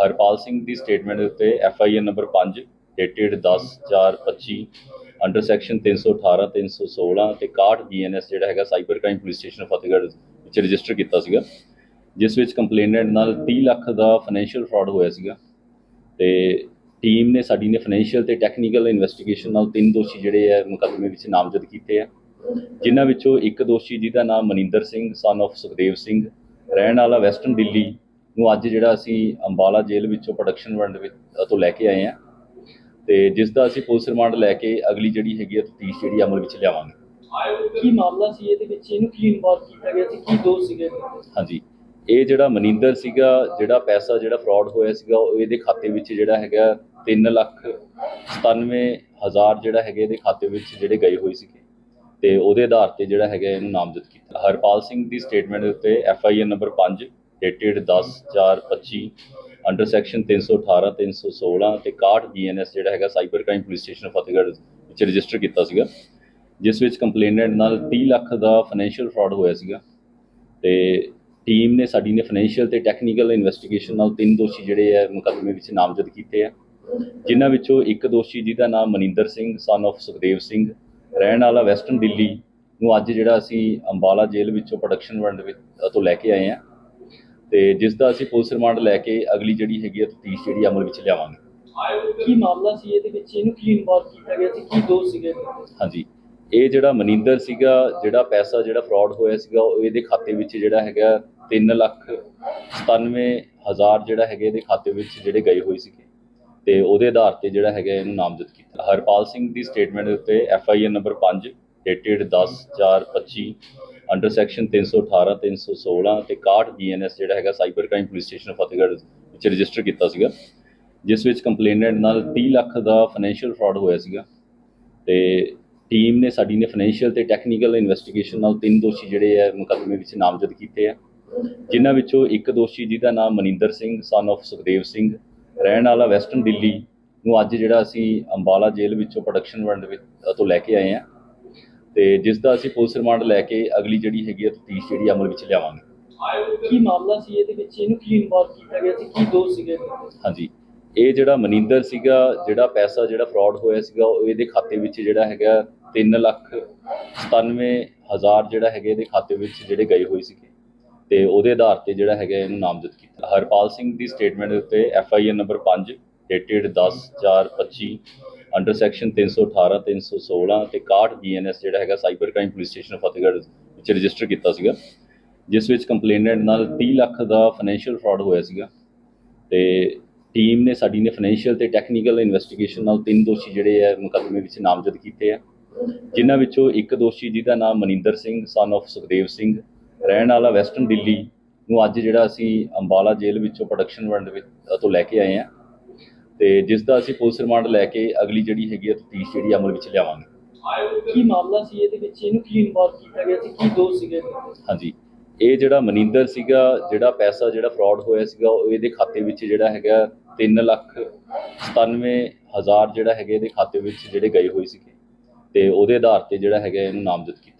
ਹਰਪਾਲ ਸਿੰਘ ਦੀ statement ਦੇ ਉੱਤੇ F I R number 5 dated 10/4/25 under section 318 316 ਤੇ 61 ਬੀਐਨਐਸ ਜਿਹੜਾ ਹੈਗਾ cyber crime police station Fatehgarh ਵਿੱਚ ਰਜਿਸਟਰ ਕੀਤਾ ਸੀਗਾ, ਜਿਸ ਵਿੱਚ ਕੰਪਲੇਨੈਂਟ ਨਾਲ 30 ਲੱਖ ਦਾ ਫਾਈਨੈਂਸ਼ੀਅਲ ਫਰਾਡ ਹੋਇਆ ਸੀਗਾ ਤੇ ਟੀਮ ਨੇ ਸਾਡੀ ਨੇ ਫਾਈਨੈਂਸ਼ੀਅਲ ਤੇ ਟੈਕਨੀਕਲ ਇਨਵੈਸਟੀਗੇਸ਼ਨ ਨਾਲ ਤਿੰਨ ਦੋਸ਼ੀ ਜਿਹੜੇ ਆ ਮੁਕੱਦਮੇ ਵਿੱਚ ਨਾਮਜ਼ਦ ਕੀਤੇ ਆ, ਜਿਨ੍ਹਾਂ ਵਿੱਚੋਂ ਇੱਕ ਦੋਸ਼ੀ ਜਿਹਦਾ ਨਾਮ ਮਨਿੰਦਰ ਸਿੰਘ ਸਨ of ਸੁਖਦੇਵ ਸਿੰਘ, ਰਹਿਣ ਵਾਲਾ ਵੈਸਟਰਨ ਦਿੱਲੀ ਨੂੰ ਅੱਜ ਜਿਹੜਾ ਅਸੀਂ ਅੰਬਾਲਾ ਜੇਲ੍ਹ ਵਿੱਚੋਂ ਪ੍ਰੋਡਕਸ਼ਨ ਵੰਡ ਵਿੱਚ ਤੋਂ ਲੈ ਕੇ ਆਏ ਆ ਤੇ ਜਿਸ ਦਾ ਅਸੀਂ ਪੁਲਿਸ ਰਿਮਾਂਡ ਲੈ ਕੇ ਅਗਲੀ ਜਿਹੜੀ ਹੈਗੀ ਆ ਤਫਤੀਸ਼ ਜਿਹੜੀ ਅਮਲ ਵਿੱਚ ਲਿਆਵਾਂਗੇ। ਕੀ ਮਾਮਲਾ ਸੀ ਇਹਦੇ ਵਿੱਚ? ਇਹਨੂੰ ਕੀ ਇਨਵੋਲਵ ਕੀਤਾ ਗਿਆ ਸੀ? ਕੀ ਦੋਸ਼ ਸੀਗੇ? ਹਾਂਜੀ। ਇਹ ਜਿਹੜਾ ਮਨਿੰਦਰ ਸੀਗਾ ਜਿਹੜਾ ਪੈਸਾ ਜਿਹੜਾ ਫਰਾਡ ਹੋਇਆ ਸੀਗਾ ਉਹ ਇਹਦੇ ਖਾਤੇ ਵਿੱਚ ਜਿਹੜਾ ਹੈਗਾ 3 ਲੱਖ 97 ਹਜ਼ਾਰ ਜਿਹੜਾ ਹੈਗੇ ਇਹਦੇ ਖਾਤੇ ਵਿੱਚ ਜਿਹੜੇ ਗਏ ਹੋਏ ਸੀਗੇ। ਤੇ ਉਹਦੇ ਆਧਾਰ ਤੇ ਜਿਹੜਾ ਹੈਗਾ ਇਹਨੂੰ ਨਾਮਜ਼ਦ ਕੀਤਾ। ਹਰਪਾਲ ਸਿੰਘ ਦੀ ਸਟੇਟਮੈਂਟ ਦੇ ਉੱਤੇ F I R number 5 dated 10/4/25 under section 318 316 ਤੇ 61 ਬੀਐਨਐਸ ਜਿਹੜਾ ਹੈਗਾ cyber crime police station Fatehgarh ਵਿੱਚ ਰਜਿਸਟਰ ਕੀਤਾ ਸੀਗਾ, ਜਿਸ ਵਿੱਚ ਕੰਪਲੇਨੈਂਟ ਨਾਲ 30 ਲੱਖ ਦਾ ਫਾਈਨੈਂਸ਼ੀਅਲ ਫਰਾਡ ਹੋਇਆ ਸੀਗਾ ਤੇ ਟੀਮ ਨੇ ਸਾਡੀ ਨੇ ਫਾਈਨੈਂਸ਼ੀਅਲ ਤੇ ਟੈਕਨੀਕਲ ਇਨਵੈਸਟੀਗੇਸ਼ਨ ਨਾਲ ਤਿੰਨ ਦੋਸ਼ੀ ਜਿਹੜੇ ਆ ਮੁਕੱਦਮੇ ਵਿੱਚ ਨਾਮਜ਼ਦ ਕੀਤੇ ਆ, ਜਿਨ੍ਹਾਂ ਵਿੱਚੋਂ ਇੱਕ ਦੋਸ਼ੀ ਜਿਹਦਾ ਨਾਮ ਮਨਿੰਦਰ ਸਿੰਘ ਸਨ of ਸੁਖਦੇਵ ਸਿੰਘ, ਰਹਿਣ ਵਾਲਾ ਵੈਸਟਰਨ ਦਿੱਲੀ ਨੂੰ ਅੱਜ ਜਿਹੜਾ ਅਸੀਂ ਅੰਬਾਲਾ ਜੇਲ੍ਹ ਵਿੱਚੋਂ ਪ੍ਰੋਡਕਸ਼ਨ ਵੰਡ ਵਿੱਚ ਤੋਂ ਲੈ ਕੇ ਆਏ ਆ। ਤੇ ਜਿਸ ਦਾ ਅਸੀਂ ਪੁਲਿਸ ਰਿਮਾਂਡ ਲੈ ਕੇ ਅਗਲੀ ਜਿਹੜੀ ਹੈਗੀ ਆ ਤਫਤੀਸ਼ ਜਿਹੜੀ ਅਮਲ ਵਿੱਚ ਲਿਆਵਾਂਗੇ। ਕੀ ਮਾਮਲਾ ਸੀ ਇਹਦੇ ਵਿੱਚ? ਇਹਨੂੰ ਕੀ ਇਨਵੋਲਵ ਕੀਤਾ ਗਿਆ ਸੀ? ਕੀ ਦੋਸ਼ ਸੀਗੇ? ਹਾਂਜੀ। ਇਹ ਜਿਹੜਾ ਮਨਿੰਦਰ ਸੀਗਾ ਜਿਹੜਾ ਪੈਸਾ ਜਿਹੜਾ ਫਰਾਡ ਹੋਇਆ ਸੀਗਾ ਉਹ ਇਹਦੇ ਖਾਤੇ ਵਿੱਚ ਜਿਹੜਾ ਹੈਗਾ 3 ਲੱਖ 97 ਹਜ਼ਾਰ ਜਿਹੜਾ ਹੈਗੇ ਇਹਦੇ ਖਾਤੇ ਵਿੱਚ ਜਿਹੜੇ ਗਏ ਹੋਏ ਸੀਗੇ। ਤੇ ਉਹਦੇ ਆਧਾਰ ਤੇ ਜਿਹੜਾ ਹੈਗਾ ਇਹਨੂੰ ਨਾਮਜ਼ਦ ਕੀਤਾ। ਹਰਪਾਲ ਸਿੰਘ ਦੀ ਸਟੇਟਮੈਂਟ ਦੇ ਉੱਤੇ F I R number 5 dated 10/4/25 under section 318 316 ਤੇ 61 ਬੀਐਨਐਸ ਜਿਹੜਾ ਹੈਗਾ cyber crime police station Fatehgarh ਵਿੱਚ ਰਜਿਸਟਰ ਕੀਤਾ ਸੀਗਾ, ਜਿਸ ਵਿੱਚ ਕੰਪਲੇਨੈਂਟ ਨਾਲ 30 ਲੱਖ ਦਾ ਫਾਈਨੈਂਸ਼ੀਅਲ ਫਰਾਡ ਹੋਇਆ ਸੀਗਾ ਤੇ ਟੀਮ ਨੇ ਸਾਡੀ ਨੇ ਫਾਈਨੈਂਸ਼ੀਅਲ ਤੇ ਟੈਕਨੀਕਲ ਇਨਵੈਸਟੀਗੇਸ਼ਨ ਨਾਲ ਤਿੰਨ ਦੋਸ਼ੀ ਜਿਹੜੇ ਆ ਮੁਕੱਦਮੇ ਵਿੱਚ ਨਾਮਜ਼ਦ ਕੀਤੇ ਆ, ਜਿਨ੍ਹਾਂ ਵਿੱਚੋਂ ਇੱਕ ਦੋਸ਼ੀ ਜਿਹਦਾ ਨਾਮ ਮਨਿੰਦਰ ਸਿੰਘ ਸਨ of ਸੁਖਦੇਵ ਸਿੰਘ, ਰਹਿਣ ਵਾਲਾ ਵੈਸਟਰਨ ਦਿੱਲੀ ਨੂੰ ਅੱਜ ਜਿਹੜਾ ਅਸੀਂ ਅੰਬਾਲਾ ਜੇਲ੍ਹ ਵਿੱਚੋਂ ਪ੍ਰੋਡਕਸ਼ਨ ਵੰਡ ਵਿੱਚ ਤੋਂ ਲੈ ਕੇ ਆਏ ਆ। ਤੇ ਜਿਸ ਦਾ ਅਸੀਂ ਪੁਲਿਸ ਰਿਮਾਂਡ ਲੈ ਕੇ ਅਗਲੀ ਜਿਹੜੀ ਹੈਗੀ ਆ ਤਫਤੀਸ਼ ਜਿਹੜੀ ਅਮਲ ਵਿੱਚ ਲਿਆਵਾਂਗੇ। ਕੀ ਮਾਮਲਾ ਸੀ? ਇਹਦੇ ਵਿੱਚ ਇਹਨੂੰ ਕੀ ਇਨਵੋਲਵ ਕੀਤਾ ਗਿਆ ਸੀ? ਕੀ ਦੋਸ਼ ਸੀਗੇ? ਹਾਂਜੀ। ਇਹ ਜਿਹੜਾ ਮਨਿੰਦਰ ਸੀਗਾ ਜਿਹੜਾ ਪੈਸਾ ਜਿਹੜਾ ਫਰਾਡ ਹੋਇਆ ਸੀਗਾ ਉਹ ਇਹਦੇ ਖਾਤੇ ਵਿੱਚ ਜਿਹੜਾ ਹੈਗਾ 3 ਲੱਖ 97 ਹਜ਼ਾਰ ਜਿਹੜਾ ਹੈਗੇ ਇਹਦੇ ਖਾਤੇ ਵਿੱਚ ਜਿਹੜੇ ਗਏ ਹੋਏ ਸੀਗੇ। ਤੇ ਉਹਦੇ ਆਧਾਰ ਤੇ ਜਿਹੜਾ ਹੈਗਾ ਇਹਨੂੰ ਨਾਮਜ਼ਦ ਕੀਤਾ। ਹਰਪਾਲ ਸਿੰਘ ਦੀ ਸਟੇਟਮੈਂਟ ਦੇ ਉੱਤੇ F I R number 5 dated 10/4/25 under section 318 316 ਤੇ 61 ਬੀਐਨਐਸ ਜਿਹੜਾ ਹੈਗਾ cyber crime police station Fatehgarh ਵਿੱਚ ਰਜਿਸਟਰ ਕੀਤਾ ਸੀਗਾ, ਜਿਸ ਵਿੱਚ ਕੰਪਲੇਨੈਂਟ ਨਾਲ 30 ਲੱਖ ਦਾ ਫਾਈਨੈਂਸ਼ੀਅਲ ਫਰਾਡ ਹੋਇਆ ਸੀਗਾ ਤੇ ਟੀਮ ਨੇ ਸਾਡੀ ਨੇ ਫਾਈਨੈਂਸ਼ੀਅਲ ਤੇ ਟੈਕਨੀਕਲ ਇਨਵੈਸਟੀਗੇਸ਼ਨ ਨਾਲ ਤਿੰਨ ਦੋਸ਼ੀ ਜਿਹੜੇ ਆ ਮੁਕੱਦਮੇ ਵਿੱਚ ਨਾਮਜ਼ਦ ਕੀਤੇ ਆ, ਜਿਨ੍ਹਾਂ ਵਿੱਚੋਂ ਇੱਕ ਦੋਸ਼ੀ ਜਿਹਦਾ ਨਾਮ ਮਨਿੰਦਰ ਸਿੰਘ ਸਨ of ਸੁਖਦੇਵ ਸਿੰਘ, ਰਹਿਣ ਵਾਲਾ ਵੈਸਟਰਨ ਦਿੱਲੀ ਨੂੰ ਅੱਜ ਜਿਹੜਾ ਅਸੀਂ ਅੰਬਾਲਾ ਜੇਲ੍ਹ ਵਿੱਚੋਂ ਪ੍ਰੋਡਕਸ਼ਨ ਵੰਡ ਵਿੱਚ ਤੋਂ ਲੈ ਕੇ ਆਏ ਆ। ਤੇ ਜਿਸ ਦਾ ਅਸੀਂ ਪੁਲਿਸ ਰਿਮਾਂਡ ਲੈ ਕੇ ਅਗਲੀ ਜਿਹੜੀ ਹੈਗੀ ਆ ਤਫਤੀਸ਼ ਜਿਹੜੀ ਅਮਲ ਵਿੱਚ ਲਿਆਵਾਂਗੇ। ਕੀ ਮਾਮਲਾ ਸੀ ਇਹਦੇ ਵਿੱਚ? ਇਹਨੂੰ ਕੀ ਇਨਵੋਲਵ ਕੀਤਾ ਗਿਆ ਸੀ? ਕੀ ਦੋਸ਼ ਸੀਗੇ? ਹਾਂਜੀ। ਇਹ ਜਿਹੜਾ ਮਨਿੰਦਰ ਸੀਗਾ ਜਿਹੜਾ ਪੈਸਾ ਜਿਹੜਾ ਫਰਾਡ ਹੋਇਆ ਸੀਗਾ ਉਹ ਇਹਦੇ ਖਾਤੇ ਵਿੱਚ ਜਿਹੜਾ ਹੈਗਾ 3 ਲੱਖ 97 ਹਜ਼ਾਰ ਜਿਹੜਾ ਹੈਗੇ ਇਹਦੇ ਖਾਤੇ ਵਿੱਚ ਜਿਹੜੇ ਗਏ ਹੋਏ ਸੀਗੇ। ਤੇ ਉਹਦੇ ਆਧਾਰ ਤੇ ਜਿਹੜਾ ਹੈਗਾ ਇਹਨੂੰ ਨਾਮਜ਼ਦ ਕੀਤਾ।